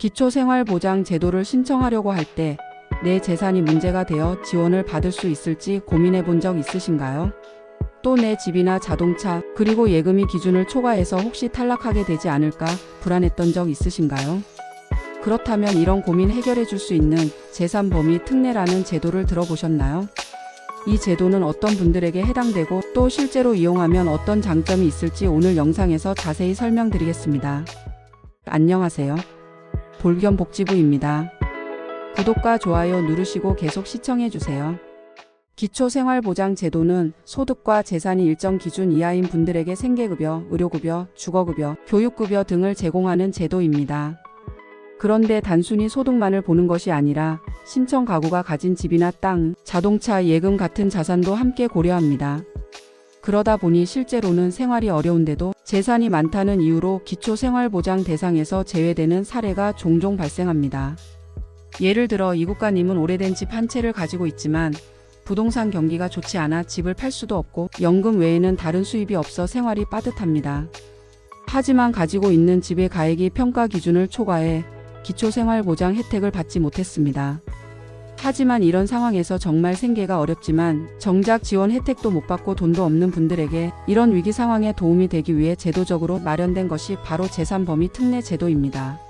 기초생활보장 제도를 신청하려고 할 때 내 재산이 문제가 되어 지원을 받을 수 있을지 고민해 본 적 있으신가요? 또 내 집이나 자동차, 그리고 예금이 기준을 초과해서 혹시 탈락하게 되지 않을까 불안했던 적 있으신가요? 그렇다면 이런 고민 해결해 줄 수 있는 재산 범위 특례라는 제도를 들어보셨나요? 이 제도는 어떤 분들에게 해당되고 또 실제로 이용하면 어떤 장점이 있을지 오늘 영상에서 자세히 설명드리겠습니다. 안녕하세요. 볼겸복지부입니다. 구독과 좋아요 누르시고 계속 시청해주세요. 기초생활보장 제도는 소득과 재산이 일정 기준 이하인 분들에게 생계급여, 의료급여, 주거급여, 교육급여 등을 제공하는 제도입니다. 그런데 단순히 소득만을 보는 것이 아니라 신청 가구가 가진 집이나 땅, 자동차, 예금 같은 자산도 함께 고려합니다. 그러다 보니 실제로는 생활이 어려운데도 재산이 많다는 이유로 기초생활보장 대상에서 제외되는 사례가 종종 발생합니다. 예를 들어 이 국가님은 오래된 집 한 채를 가지고 있지만 부동산 경기가 좋지 않아 집을 팔 수도 없고 연금 외에는 다른 수입이 없어 생활이 빠듯합니다. 하지만 가지고 있는 집의 가액이 평가 기준을 초과해 기초생활보장 혜택을 받지 못했습니다. 하지만 이런 상황에서 정말 생계가 어렵지만 정작 지원 혜택도 못 받고 돈도 없는 분들에게 이런 위기 상황에 도움이 되기 위해 제도적으로 마련된 것이 바로 재산범위 특례 제도입니다.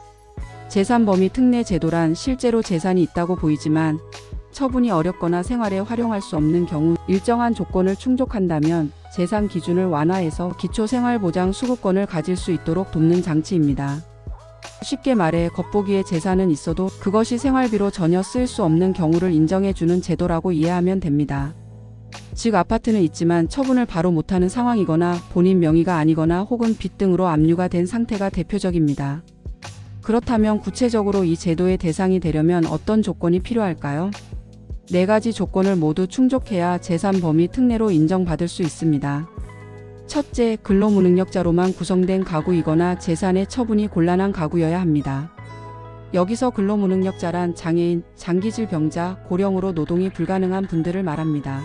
재산범위 특례 제도란 실제로 재산이 있다고 보이지만 처분이 어렵거나 생활에 활용할 수 없는 경우 일정한 조건을 충족한다면 재산 기준을 완화해서 기초생활보장 수급권을 가질 수 있도록 돕는 장치입니다. 쉽게 말해 겉보기에 재산은 있어도 그것이 생활비로 전혀 쓸 수 없는 경우를 인정해주는 제도라고 이해하면 됩니다. 즉 아파트는 있지만 처분을 바로 못하는 상황이거나 본인 명의가 아니거나 혹은 빚 등으로 압류가 된 상태가 대표적입니다. 그렇다면 구체적으로 이 제도의 대상이 되려면 어떤 조건이 필요할까요? 네 가지 조건을 모두 충족해야 재산 범위 특례로 인정받을 수 있습니다. 첫째, 근로무능력자로만 구성된 가구이거나 재산의 처분이 곤란한 가구여야 합니다. 여기서 근로무능력자란 장애인, 장기질병자, 고령으로 노동이 불가능한 분들을 말합니다.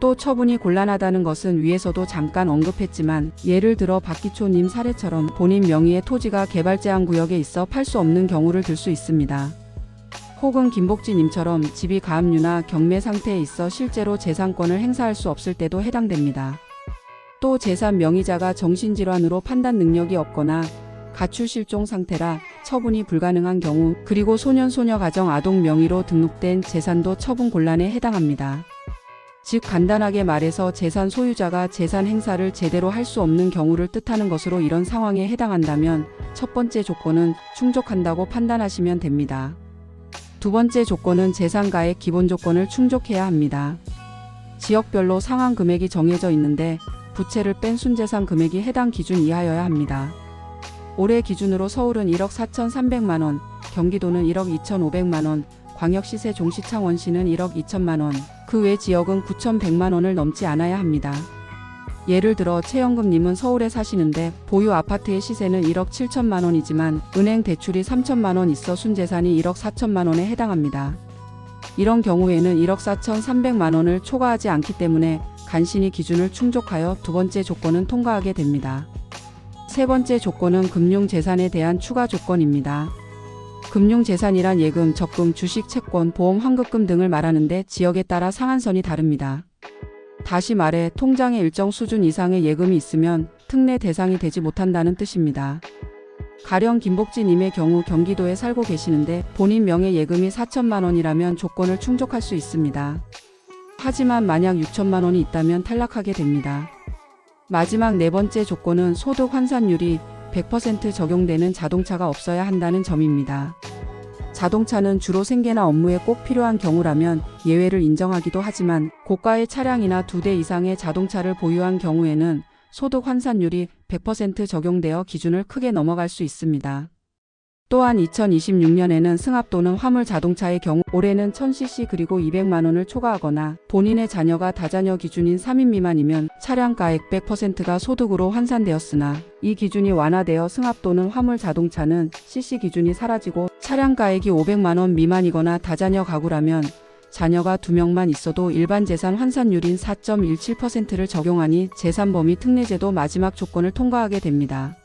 또 처분이 곤란하다는 것은 위에서도 잠깐 언급했지만 예를 들어 박기초님 사례처럼 본인 명의의 토지가 개발 제한 구역에 있어 팔 수 없는 경우를 들 수 있습니다. 혹은 김복지님처럼 집이 가압류나 경매 상태에 있어 실제로 재산권을 행사할 수 없을 때도 해당됩니다. 또 재산 명의자가 정신질환으로 판단 능력이 없거나 가출 실종 상태라 처분이 불가능한 경우 그리고 소년 소녀 가정 아동 명의로 등록된 재산도 처분 곤란에 해당합니다. 즉 간단하게 말해서 재산 소유자가 재산 행사를 제대로 할 수 없는 경우를 뜻하는 것으로 이런 상황에 해당한다면 첫 번째 조건은 충족한다고 판단하시면 됩니다. 두 번째 조건은 재산가액 기본 조건을 충족해야 합니다. 지역별로 상한 금액이 정해져 있는데 부채를 뺀 순재산 금액이 해당 기준 이하여야 합니다. 올해 기준으로 서울은 1억 4,300만 원, 경기도는 1억 2,500만 원, 광역시세 종시창 원시는 1억 2천만 원, 그 외 지역은 9,100만 원을 넘지 않아야 합니다. 예를 들어 최영금님은 서울에 사시는데 보유 아파트의 시세는 1억 7천만 원이지만 은행 대출이 3천만 원 있어 순재산이 1억 4천만 원에 해당합니다. 이런 경우에는 1억 4,300만 원을 초과하지 않기 때문에 간신히 기준을 충족하여 두 번째 조건은 통과하게 됩니다. 세 번째 조건은 금융재산에 대한 추가 조건입니다. 금융재산이란 예금, 적금, 주식, 채권, 보험, 환급금 등을 말하는데 지역에 따라 상한선이 다릅니다. 다시 말해 통장에 일정 수준 이상의 예금이 있으면 특례 대상이 되지 못한다는 뜻입니다. 가령 김복지님의 경우 경기도에 살고 계시는데 본인 명의 예금이 4천만 원이라면 조건을 충족할 수 있습니다. 하지만 만약 6천만 원이 있다면 탈락하게 됩니다. 마지막 네 번째 조건은 소득 환산율이 100% 적용되는 자동차가 없어야 한다는 점입니다. 자동차는 주로 생계나 업무에 꼭 필요한 경우라면 예외를 인정하기도 하지만 고가의 차량이나 두 대 이상의 자동차를 보유한 경우에는 소득 환산율이 100% 적용되어 기준을 크게 넘어갈 수 있습니다. 또한 2026년에는 승합 또는 화물 자동차의 경우 올해는 1000cc 그리고 200만 원을 초과하거나 본인의 자녀가 다자녀 기준인 3인 미만이면 차량 가액 100%가 소득으로 환산되었으나 이 기준이 완화되어 승합 또는 화물 자동차는 cc 기준이 사라지고 차량 가액이 500만 원 미만이거나 다자녀 가구라면 자녀가 2명만 있어도 일반 재산 환산율인 4.17%를 적용하니 재산 범위 특례제도 마지막 조건을 통과하게 됩니다.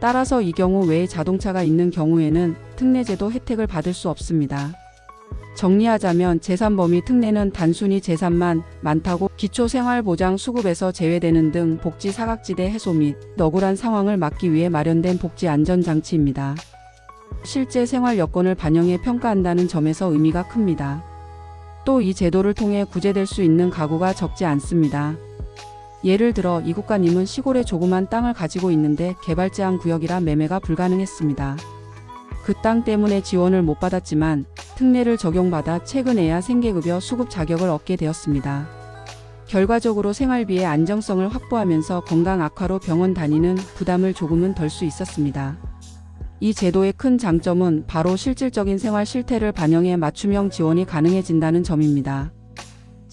따라서 이 경우 외에 자동차가 있는 경우에는 특례제도 혜택을 받을 수 없습니다. 정리하자면 재산 범위 특례는 단순히 재산만 많다고 기초생활보장 수급에서 제외되는 등 복지 사각지대 해소 및 억울한 상황을 막기 위해 마련된 복지 안전장치입니다. 실제 생활 여건을 반영해 평가한다는 점에서 의미가 큽니다. 또 이 제도를 통해 구제될 수 있는 가구가 적지 않습니다. 예를 들어 이 국가님은 시골에 조그만 땅을 가지고 있는데 개발 제한 구역이라 매매가 불가능했습니다. 그 땅 때문에 지원을 못 받았지만 특례를 적용받아 최근에야 생계급여 수급 자격을 얻게 되었습니다. 결과적으로 생활비의 안정성을 확보하면서 건강 악화로 병원 다니는 부담을 조금은 덜 수 있었습니다. 이 제도의 큰 장점은 바로 실질적인 생활 실태를 반영해 맞춤형 지원이 가능해진다는 점입니다.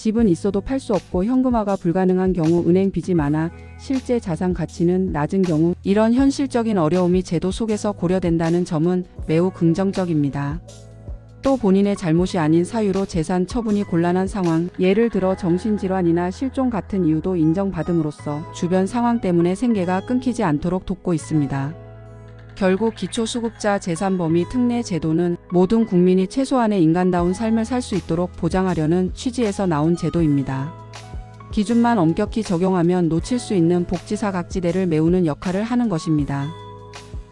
집은 있어도 팔 수 없고 현금화가 불가능한 경우 은행 빚이 많아 실제 자산 가치는 낮은 경우 이런 현실적인 어려움이 제도 속에서 고려된다는 점은 매우 긍정적입니다. 또 본인의 잘못이 아닌 사유로 재산 처분이 곤란한 상황, 예를 들어 정신질환이나 실종 같은 이유도 인정받음으로써 주변 상황 때문에 생계가 끊기지 않도록 돕고 있습니다. 결국 기초수급자 재산범위 특례 제도는 모든 국민이 최소한의 인간다운 삶을 살 수 있도록 보장하려는 취지에서 나온 제도입니다. 기준만 엄격히 적용하면 놓칠 수 있는 복지사 각지대를 메우는 역할을 하는 것입니다.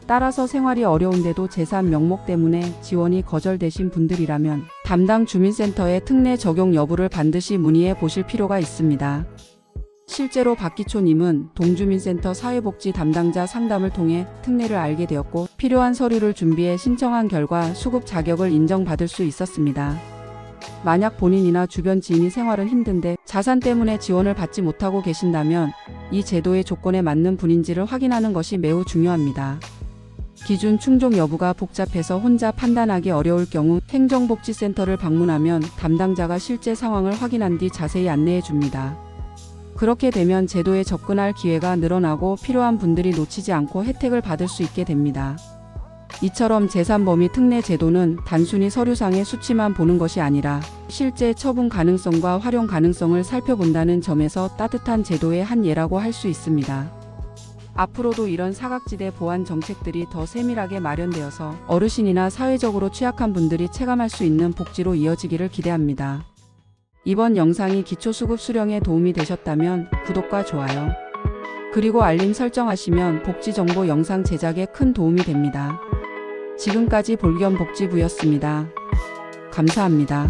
따라서 생활이 어려운데도 재산 명목 때문에 지원이 거절되신 분들이라면 담당 주민센터의 특례 적용 여부를 반드시 문의해 보실 필요가 있습니다. 실제로 박기초님은 동주민센터 사회복지 담당자 상담을 통해 특례를 알게 되었고 필요한 서류를 준비해 신청한 결과 수급 자격을 인정받을 수 있었습니다. 만약 본인이나 주변 지인이 생활은 힘든데 자산 때문에 지원을 받지 못하고 계신다면 이 제도의 조건에 맞는 분인지를 확인하는 것이 매우 중요합니다. 기준 충족 여부가 복잡해서 혼자 판단하기 어려울 경우 행정복지센터를 방문하면 담당자가 실제 상황을 확인한 뒤 자세히 안내해 줍니다. 그렇게 되면 제도에 접근할 기회가 늘어나고 필요한 분들이 놓치지 않고 혜택을 받을 수 있게 됩니다. 이처럼 재산범위 특례 제도는 단순히 서류상의 수치만 보는 것이 아니라 실제 처분 가능성과 활용 가능성을 살펴본다는 점에서 따뜻한 제도의 한 예라고 할 수 있습니다. 앞으로도 이런 사각지대 보완 정책들이 더 세밀하게 마련되어서 어르신이나 사회적으로 취약한 분들이 체감할 수 있는 복지로 이어지기를 기대합니다. 이번 영상이 기초수급 수령에 도움이 되셨다면 구독과 좋아요, 그리고 알림 설정하시면 복지정보 영상 제작에 큰 도움이 됩니다. 지금까지 볼겸 복지부였습니다. 감사합니다.